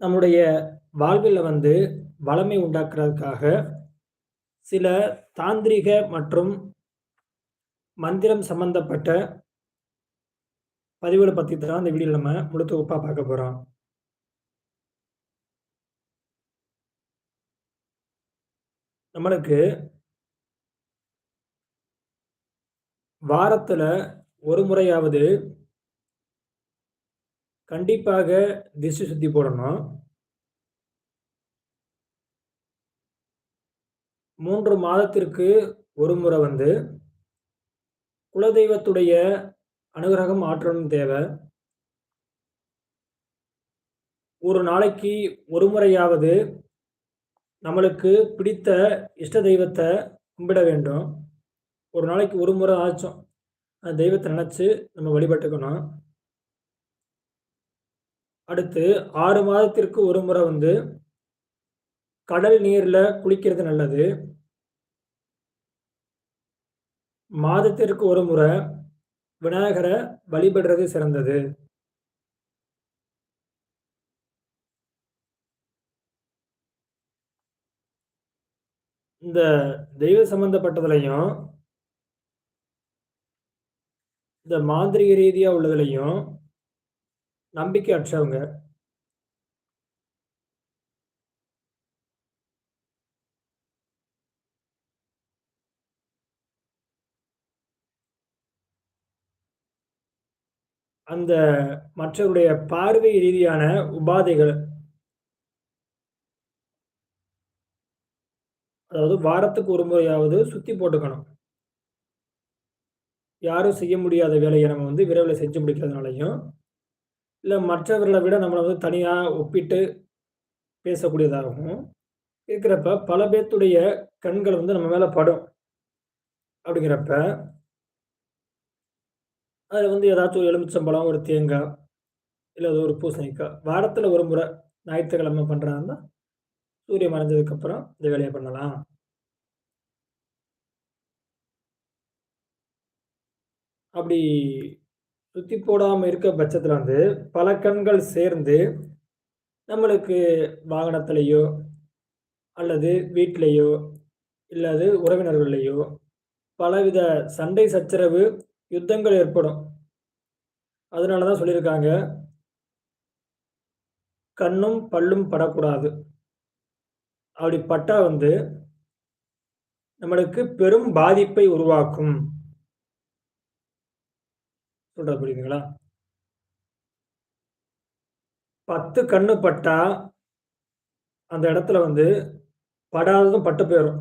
நம்முடைய வாழ்வில் வந்து வளமை உண்டாக்குறதுக்காக, சில தாந்திரிக மற்றும் மந்திரம் சம்மந்தப்பட்ட பதிவுகளை பற்றி தான் இந்த வீடியோ நம்ம முழு தொகுப்பா பார்க்க போகிறோம் நம்மளுக்கு வாரத்தில் ஒரு முறையாவது கண்டிப்பாக திசை சுத்தி போடணும். மூன்று மாதத்திற்கு ஒரு முறை வந்து குலதெய்வத்துடைய அனுகிரகம், ஆற்றலும் தேவை ஒரு நாளைக்கு ஒரு முறையாவது நம்மளுக்கு பிடித்த இஷ்ட தெய்வத்தை கும்பிட வேண்டும். ஒரு நாளைக்கு ஒரு முறை ஆச்சும் அந்த தெய்வத்தை நினச்சி நம்ம வழிபட்டுக்கணும். அடுத்து ஆறு மாதத்திற்கு ஒரு முறை வந்து கடல் நீர்ல குளிக்கிறது நல்லது. மாதத்திற்கு ஒரு முறை விநாயகரை வழிபடுறது சிறந்தது. இந்த தெய்வ சம்பந்தப்பட்டதுலையும் இந்த மாந்திரீக ரீதியாக உள்ளதுலையும் நம்பிக்கை அற்றவங்க அந்த மற்றவருடைய பார்வை ரீதியான உபாதைகள் அதாவது வாரத்துக்கு ஒரு முறையாவது சுத்தி போட்டுக்கணும். யாரும் செய்ய முடியாத வேலையை நம்ம வந்து விரைவில் செஞ்சு முடிக்கிறதுனாலையும் இல்ல மற்றவர்களை விட நம்மள வந்து தனியா ஒப்பிட்டு பேசக்கூடியதாகவும் இருக்கிறப்ப, பல பேத்துடைய கண்கள் வந்து நம்ம மேல படும். அப்படிங்கிறப்ப அதுல வந்து ஏதாச்சும் ஒரு எலுமிச்சம்பழம், ஒரு தேங்கா, இல்ல ஏதோ ஒரு பூசணிக்காய் வாரத்துல ஒரு முறை ஞாயிற்றுக்கிழமை பண்றதா சூரியன் மறைஞ்சதுக்கப்புறம் இந்த வேலைய பண்ணலாம். அப்படி சுத்தி போடாம இருக்க பட்சத்துல வந்து, பல கண்கள் சேர்ந்து நம்மளுக்கு வாகனத்திலேயோ அல்லது வீட்டிலேயோ இல்லாது உறவினர்களையோ பலவித சண்டை சச்சரவு, யுத்தங்கள் ஏற்படும். அதனால தான் சொல்லியிருக்காங்க. கண்ணும், பல்லும் படக்கூடாது. அப்படி பட்டா வந்து நம்மளுக்கு பெரும் பாதிப்பை உருவாக்கும். சொல்றது புரியுதுங்களா? 10 கண்ணு பட்டா, அந்த இடத்துல வந்து படாததும் பட்டு போயிடும்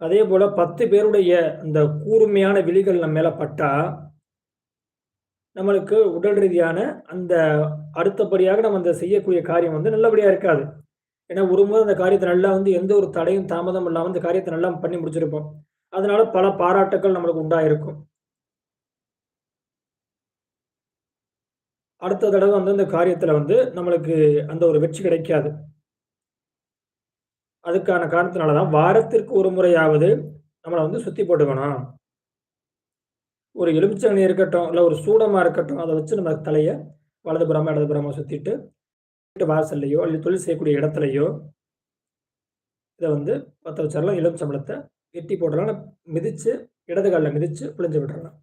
அதே போல் பத்து பேருடைய அந்த கூர்மையான விழிகள் நம்ம மேல பட்டா நம்மளுக்கு உடல் ரீதியான அந்த அடுத்தபடியாக நம்ம அந்த செய்யக்கூடிய காரியம் வந்து நல்லபடியா இருக்காது. ஏன்னா, ஒரு முறை அந்த காரியத்தை நல்லா வந்து எந்த ஒரு தடையும், தாமதம் இல்லாமல் அந்த காரியத்தை நல்லா பண்ணி முடிச்சிருப்போம். அதனால பல பாராட்டுக்கள் நம்மளுக்கு உண்டாயிருக்கும். அடுத்த தடவை வந்து இந்த காரியத்துல வந்து நம்மளுக்கு அந்த ஒரு வெற்றி கிடைக்காது. அதுக்கான காரணத்தினால தான் வாரத்திற்கு ஒரு முறையாவது நம்மளை வந்து சுத்தி போட்டுக்கணும். ஒரு எலுமிச்சங்கனி இருக்கட்டும், இல்லை ஒரு சூடமாக இருக்கட்டும், அதை வச்சு நம்ம தலையை வலது புறமா இடது புறமா சுற்றிட்டு வீட்டு வாசல்லையோ அல்லது தொழில் செய்யக்கூடிய இடத்துலையோ இதை வந்து பற்ற வச்சிரலாம். எலுமிச்சம்பளத்தை எட்டி போட்டுறலாம். மிதித்து மிதிச்சு, இடது காலில் மிதிச்சு பிழிஞ்சு விட்டுறலாம்.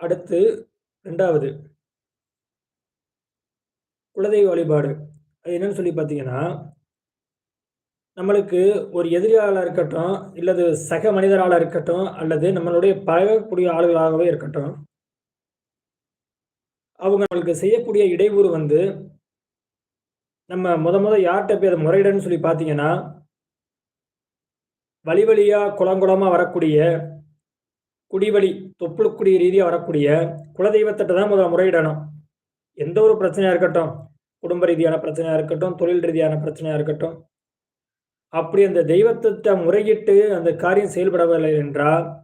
அடுத்து ரெண்டாவது குலதெய்வ வழிபாடு. அது என்னன்னு சொல்லி பார்த்தீங்கன்னா, நம்மளுக்கு ஒரு எதிரியாளா இருக்கட்டும், இல்லது சக மனிதரால இருக்கட்டும், அல்லது நம்மளுடைய பழகக்கூடிய ஆளுகளாகவே இருக்கட்டும். அவங்க நம்மளுக்கு செய்யக்கூடிய இடையூறு வந்து நம்ம முத முத யார்கிட்ட போய் அதை முறையிடன்னு சொல்லி பார்த்தீங்கன்னா வழி வழியா, குளங்குளமா வரக்கூடிய, குடிவழி, தொப்புளுக்குடி ரீதியாக வரக்கூடிய குலதெய்வத்திட்ட தான் முதல்ல முறையிடணும். எந்த ஒரு பிரச்சனையா இருக்கட்டும். குடும்ப ரீதியான பிரச்சனையா இருக்கட்டும், தொழில் ரீதியான பிரச்சனையா இருக்கட்டும். அப்படி அந்த தெய்வத்திட்ட முறையிட்டு அந்த காரியம் செயல்படவில்லை என்றால்,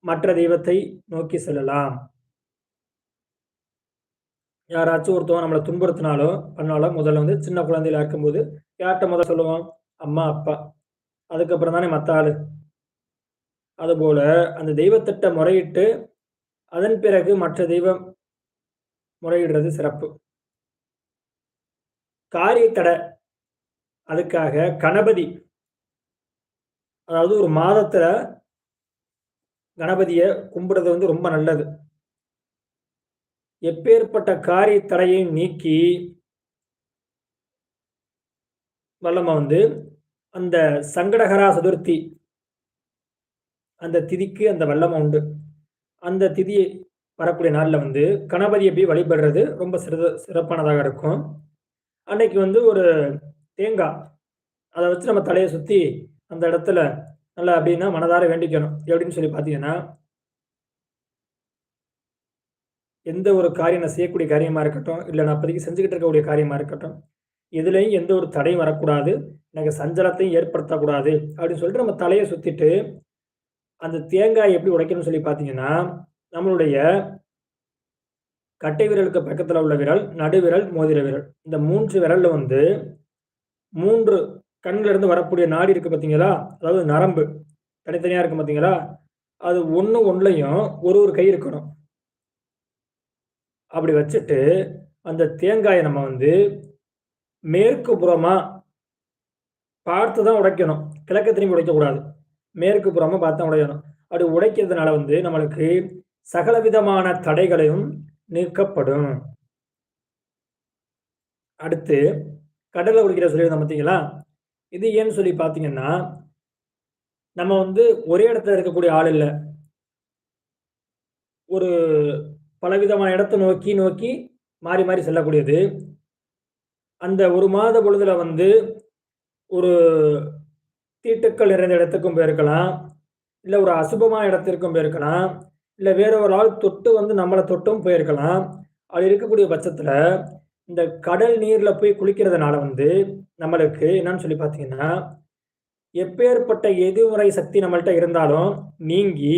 மற்ற தெய்வத்தை நோக்கி செல்லலாம். யாராச்சும் ஒருத்தவங்க நம்மளை துன்புறுத்தினாலோ, பண்ணாலும் முதல்ல வந்து சின்ன குழந்தையில இருக்கும்போது யார்கிட்ட முதல்ல சொல்லுவோம்? அம்மா, அப்பா. அதுக்கப்புறம் தானே மத்த ஆளு. அதுபோல அந்த தெய்வத்திட்ட முறையிட்டு, அதன் பிறகு மற்ற தெய்வம் முறையிடுறது சிறப்பு காரிய தடை அதுக்காக கணபதி அதாவது ஒரு மாதத்தில் கணபதியை கும்பிடுறது வந்து ரொம்ப நல்லது எப்பேற்பட்ட காரிய தடையை நீக்கி வல்லம வந்து அந்த சங்கடகரா சதுர்த்தி அந்த திதிக்கு அந்த வல்லமை உண்டு. அந்த திதியை வரக்கூடிய நாளில் வந்து கணபதியை போய் வழிபடுறது ரொம்ப சிறு சிறப்பானதாக இருக்கும். அன்னைக்கு வந்து ஒரு தேங்காய் அதை வச்சு நம்ம தலையை சுற்றி அந்த இடத்துல நல்லா அப்படின்னா மனதார வேண்டிக்கணும். எப்படின்னு சொல்லி பார்த்தீங்கன்னா எந்த ஒரு காரியம் நான் செய்யக்கூடிய காரியமாக இருக்கட்டும் இல்லை நான் அப்போதைக்கு செஞ்சுக்கிட்டு இருக்கக்கூடிய காரியமாக இருக்கட்டும் இதுலேயும் எந்த ஒரு தடையும் வரக்கூடாது. எனக்கு சஞ்சலத்தையும் ஏற்படுத்தக்கூடாது. அப்படின்னு சொல்லிட்டு நம்ம தலையை சுற்றிட்டு அந்த தேங்காய் எப்படி உடைக்கணும்னு சொல்லி பார்த்தீங்கன்னா நம்மளுடைய கட்டை விரலுக்கு பக்கத்தில் உள்ள விரல் நடுவிரல் மோதிர விரல். இந்த மூன்று விரலில் வந்து மூன்று கண்களிலிருந்து வரக்கூடிய நாடி இருக்குது பார்த்தீங்களா? அதாவது நரம்பு. தனித்தனியாக இருக்கும் பார்த்தீங்களா? அது ஒன்று ஒன்றுலையும் ஒரு ஒரு கை இருக்கணும். அப்படி வச்சுட்டு அந்த தேங்காயை நம்ம வந்து மேற்கு புறமாக பார்த்து தான் உடைக்கணும். கிழக்க திரும்பி உடைக்கக்கூடாது. மேற்கு புறமாக பார்த்து தான் உடையணும். அப்படி உடைக்கிறதுனால வந்து நம்மளுக்கு சகலவிதமான தடைகளையும் நீக்கப்படும். அடுத்து கடலை குடிக்கிற சொல்லியிருந்தோம் பார்த்தீங்களா? இது ஏன்னு சொல்லி பார்த்தீங்கன்னா நம்ம வந்து ஒரே இடத்துல இருக்கக்கூடிய ஆள் இல்லை. ஒரு பலவிதமான இடத்தை நோக்கி நோக்கி மாறி மாறி செல்லக்கூடியது. அந்த ஒரு மாத பொழுதுல வந்து ஒரு தீட்டுக்கள் நிறைந்த இடத்துக்கும் போயிருக்கலாம். இல்லை ஒரு அசுபமான இடத்திற்கும் போயிருக்கலாம். இல்லை வேற ஒரு ஆள் தொட்டு வந்து நம்மளை தொட்டும் போயிருக்கலாம். அப்படி இருக்கக்கூடிய பட்சத்தில் இந்த கடல் நீரில் போய் குளிக்கிறதுனால வந்து நம்மளுக்கு என்னன்னு சொல்லி பார்த்தீங்கன்னா எப்பேற்பட்ட எதிர்முறை சக்தி நம்மள்கிட்ட இருந்தாலும் நீங்கி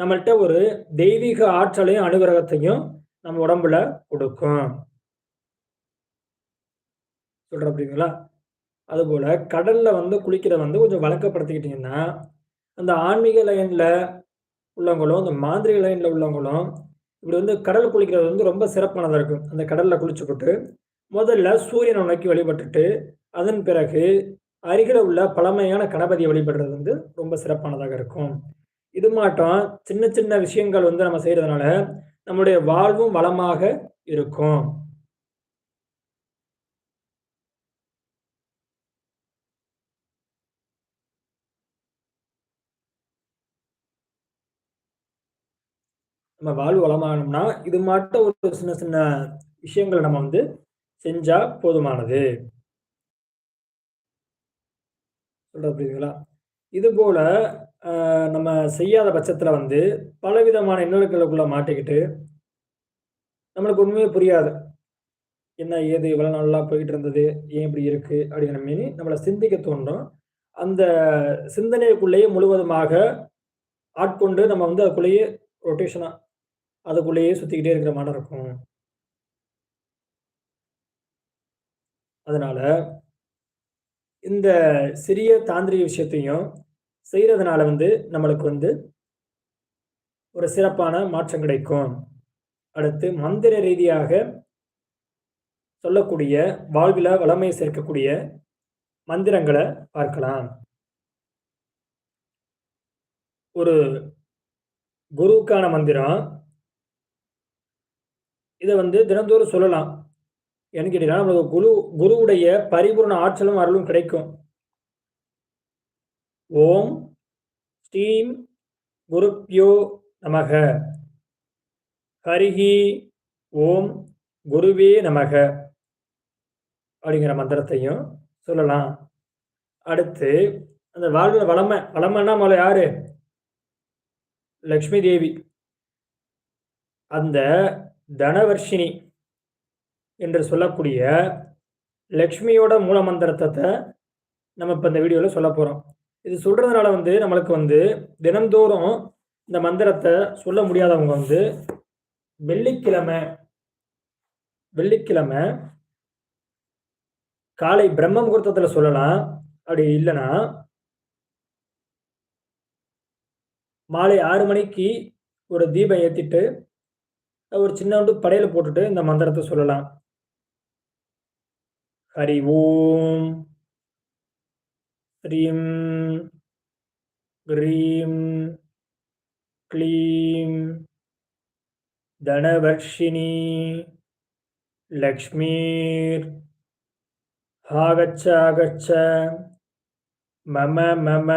நம்மள்கிட்ட ஒரு தெய்வீக ஆற்றலையும் அனுகிரகத்தையும் நம்ம உடம்புல கொடுக்கும். சொல்கிற அப்படிங்களா அதுபோல் கடலில் வந்து குளிக்கிற வந்து கொஞ்சம் வழக்கப்படுத்திக்கிட்டிங்கன்னா அந்த ஆன்மீக லைனில் உள்ளவங்களும் அந்த மாந்திரிக லைனில் உள்ளவங்களும் இப்படி வந்து கடல் குளிக்கிறது வந்து ரொம்ப சிறப்பானதாக இருக்கும். அந்த கடலில் குளிச்சுப்பட்டு முதல்ல சூரியனை நோக்கி வழிபட்டுட்டு அதன் பிறகு அருகில் உள்ள பழமையான கணபதியை வழிபடுறது வந்து ரொம்ப சிறப்பானதாக இருக்கும். இது மாட்டம் சின்ன சின்ன விஷயங்கள் வந்து நம்ம செய்கிறதுனால நம்முடைய வாழ்வும் வளமாக இருக்கும். நம்ம வாழ்வு வளமாகணும்னா இது மட்டும் ஒரு சின்ன சின்ன விஷயங்களை நம்ம வந்து செஞ்சா போதுமானது. சொல்ற புரியுதுங்களா? இது போல நம்ம செய்யாத பட்சத்தில் வந்து பலவிதமான இன்னொருக்களுக்குள்ள மாட்டிக்கிட்டு நம்மளுக்கு உண்மையே புரியாது. என்ன ஏது இவ்வளோ நல்லா போயிட்டு இருந்தது ஏன் இப்படி இருக்கு அப்படிங்கிற மீனி நம்மளை சிந்திக்க தோன்றும். அந்த சிந்தனைக்குள்ளேயே முழுவதுமாக ஆட்கொண்டு நம்ம வந்து அதுக்குள்ளேயே ரொட்டேஷனாக அதுக்குள்ளேயே சுற்றிக்கிட்டே இருக்கிற மாதிரி இருக்கும். அதனால் இந்த சிறிய தாந்திரிக விஷயத்தையும் செய்கிறதுனால வந்து நம்மளுக்கு வந்து ஒரு சிறப்பான மாற்றம் கிடைக்கும். அடுத்து மந்திர ரீதியாக சொல்லக்கூடிய வாழ்வில் வளமை சேர்க்கக்கூடிய மந்திரங்களை பார்க்கலாம். ஒரு குருவுக்கான மந்திரம் இதை வந்து தினந்தோறும் சொல்லலாம். என்ன கேட்டீங்கன்னா நம்மளுக்கு குரு குருவுடைய பரிபூர்ண ஆற்றலும் அருளும் கிடைக்கும். ஓம் ஸ்ரீம் குருப்யோ நமக. ஹரிஹி ஓம் குருவே நமக. அப்படிங்கிற மந்திரத்தையும் சொல்லலாம். அடுத்து அந்த வாழ்வில் வளமை வளமைன்னா முதல்ல யாரு? லக்ஷ்மி தேவி. அந்த தனவர்ஷினி என்று சொல்லக்கூடிய லக்ஷ்மியோட மூல மந்திரத்தை நம்ம இப்போ இந்த வீடியோவில் சொல்ல போகிறோம் இது சொல்கிறதுனால வந்து நம்மளுக்கு வந்து தினந்தோறும் இந்த மந்திரத்தை சொல்ல முடியாதவங்க வந்து வெள்ளிக்கிழமை வெள்ளிக்கிழமை காலை பிரம்ம முகூர்த்தத்தில் சொல்லலாம். அப்படி இல்லைன்னா மாலை ஆறு மணிக்கு ஒரு தீபம் ஏற்றிட்டு ஒரு சின்னோண்டு படையில போட்டுட்டு இந்த மந்திரத்தை சொல்லலாம். ஹரி ஓம். ஸ்ரீம் க்ரீம். க்ளீம். தனவர்ஷினி. லக்ஷ்மீர். ஆகச்ச ஆகச்ச மம மம.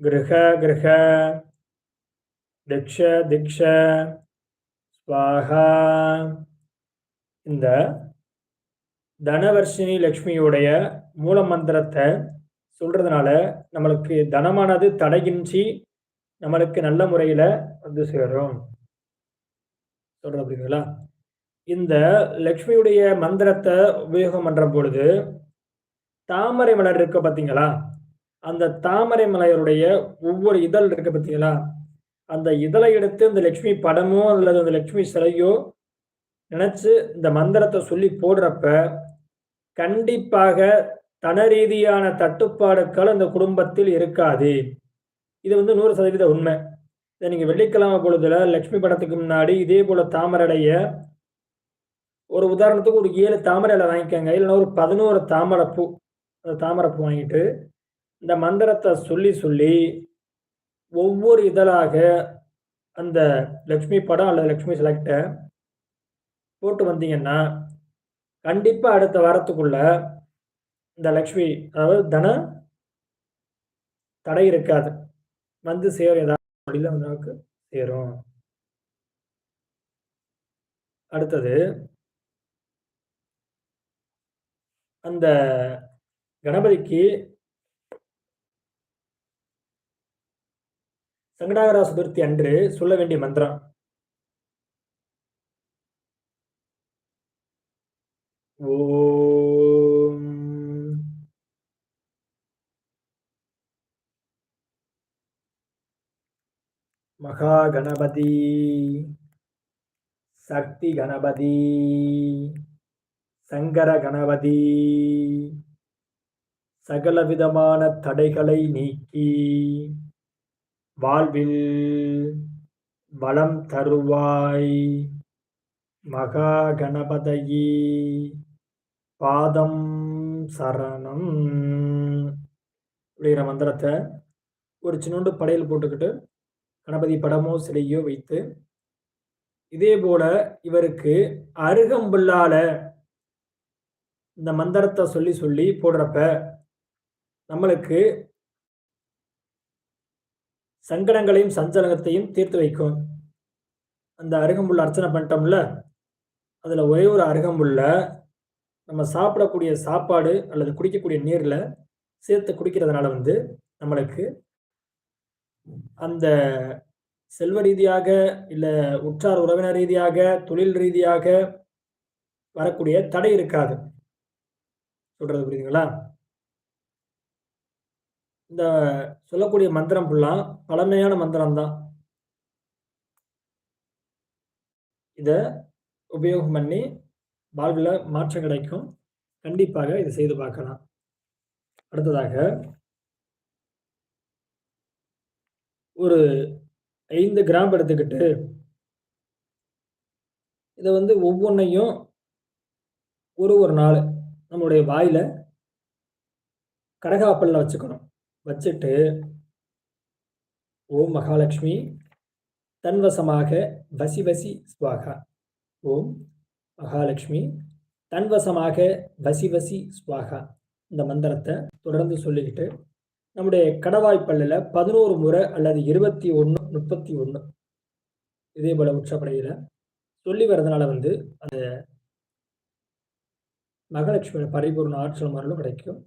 கிரக கிரக திக்ஷ திக்ஷ. ஸ்வாகா இந்த தனவர்ஷினி லக்ஷ்மியுடைய மூல மந்திரத்தை சொல்கிறதுனால நம்மளுக்கு தனமானது தடையின்றி நம்மளுக்கு நல்ல முறையில் வந்து சேரும். சொல்ற அப்படிங்களா இந்த லக்ஷ்மியுடைய மந்திரத்தை உபயோகம் பண்ணுற பொழுது தாமரை மலர் இருக்க பார்த்தீங்களா அந்த தாமரை மலையருடைய ஒவ்வொரு இதழ் இருக்க பார்த்தீங்களா அந்த இதழை எடுத்து இந்த லட்சுமி படமோ அல்லது அந்த லட்சுமி சிலையோ நினைச்சு இந்த மந்திரத்தை சொல்லி போடுறப்ப கண்டிப்பாக தன ரீதியான தட்டுப்பாடுகள் அந்த குடும்பத்தில் இருக்காது. இது வந்து நூறு சதவீத உண்மை. இதை நீங்கள் வெள்ளிக்கிழமை பொழுதுல லட்சுமி படத்துக்கு முன்னாடி இதே போல தாமரடைய ஒரு உதாரணத்துக்கு ஒரு ஏழு தாமரை இலை வாங்கிக்கோங்க. இல்லைன்னா ஒரு பதினோரு தாமரைப்பூ அந்த பூ வாங்கிட்டு இந்த மந்திரத்தை சொல்லி சொல்லி ஒவ்வொரு இதழாக அந்த லக்ஷ்மி படம் அல்லது லக்ஷ்மி செலக்டை போட்டு வந்தீங்கன்னா கண்டிப்பாக அடுத்த வாரத்துக்குள்ள இந்த லக்ஷ்மி அதாவது தன தடை இருக்காது. வந்து சேரும் ஏதாவது வழியில் நமக்கு சேரும். அடுத்தது அந்த கணபதிக்கு சங்கடாகரா சதுர்த்தி அன்று சொல்ல வேண்டிய மந்திரம். ஓம். மகா கணபதி சக்தி கணபதி சங்கர கணபதி சகலவிதமான தடைகளை நீக்கி. வாழ்வில் வளம் தருவாய். மகா கணபதயி பாதம் சரணம். அப்படிங்கிற மந்திரத்தை ஒரு சின்னோண்டு படையல் போட்டுக்கிட்டு கணபதி படமோ சிலையோ வைத்து இதே போல இவருக்கு அருகம்புல்லால இந்த மந்திரத்தை சொல்லி சொல்லி போடுறப்ப நம்மளுக்கு சங்கடங்களையும் சஞ்சலகத்தையும் தீர்த்து வைக்கும். அந்த அருகம்புல் அர்ச்சனை பண்ணிட்டோம்ல அதில் ஒரே ஒரு அருகம்புல்ல நம்ம சாப்பிடக்கூடிய சாப்பாடு அல்லது குடிக்கக்கூடிய நீரில் சேர்த்து குடிக்கிறதுனால வந்து நம்மளுக்கு அந்த செல்வ ரீதியாக இல்லை உற்றார் உறவினர் ரீதியாக தொழில் ரீதியாக வரக்கூடிய தடை இருக்காது. சொல்றது புரியுதுங்களா? இந்த சொல்லக்கூடிய மந்திரம் ஃபுல்லாக பழமையான மந்திரம் தான் இதை உபயோகம் பண்ணி வாழ்வில் மாற்றம் கிடைக்கும். கண்டிப்பாக இதை செய்து பார்க்கலாம். அடுத்ததாக ஒரு ஐந்து கிராம் எடுத்துக்கிட்டு இதை வந்து ஒவ்வொன்றையும் ஒரு ஒரு நாள் நம்மளுடைய வாயில் கடகாப்பல்ல வச்சுக்கணும். வச்சுட்டு ஓம் மகாலட்சுமி தன்வசமாக வசி வசி ஸ்வாகா ஓம் மகாலட்சுமி தன்வசமாக வசி வசி ஸ்வாகா இந்த மந்திரத்தை தொடர்ந்து சொல்லிக்கிட்டு நம்முடைய கடவாய்ப்பல்லில் பதினோரு முறை அல்லது இருபத்தி ஒன்று முப்பத்தி ஒன்று இதே போல் உச்சப்படையில் சொல்லி வர்றதுனால வந்து அந்த மகாலட்சுமியோட பரிபூர்ண ஆற்றல் மரலும் கிடைக்கும்.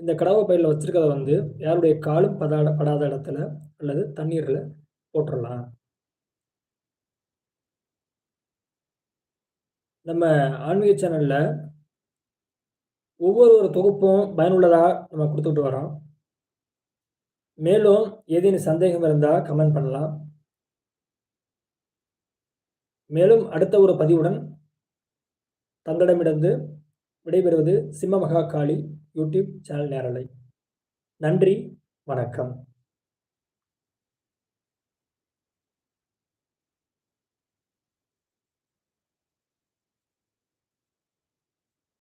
இந்த கடவை பயிரில் வச்சுருக்கத வந்து யாருடைய காலும் பதாட படாத இடத்துல அல்லது தண்ணீரில் போட்டுடலாம் நம்ம ஆன்மீக சேனலில் ஒவ்வொரு ஒரு தொகுப்பும் பயனுள்ளதாக நம்ம கொடுத்துட்டு வரோம். மேலும் ஏதேனும் சந்தேகம் இருந்தால் கமெண்ட் பண்ணலாம். மேலும் அடுத்த ஒரு பதிவுடன் தங்களிடமிருந்து விடைபெறுவது சிம்ம மகா காளி யூடியூப் சேனல் நேரலை. நன்றி வணக்கம்.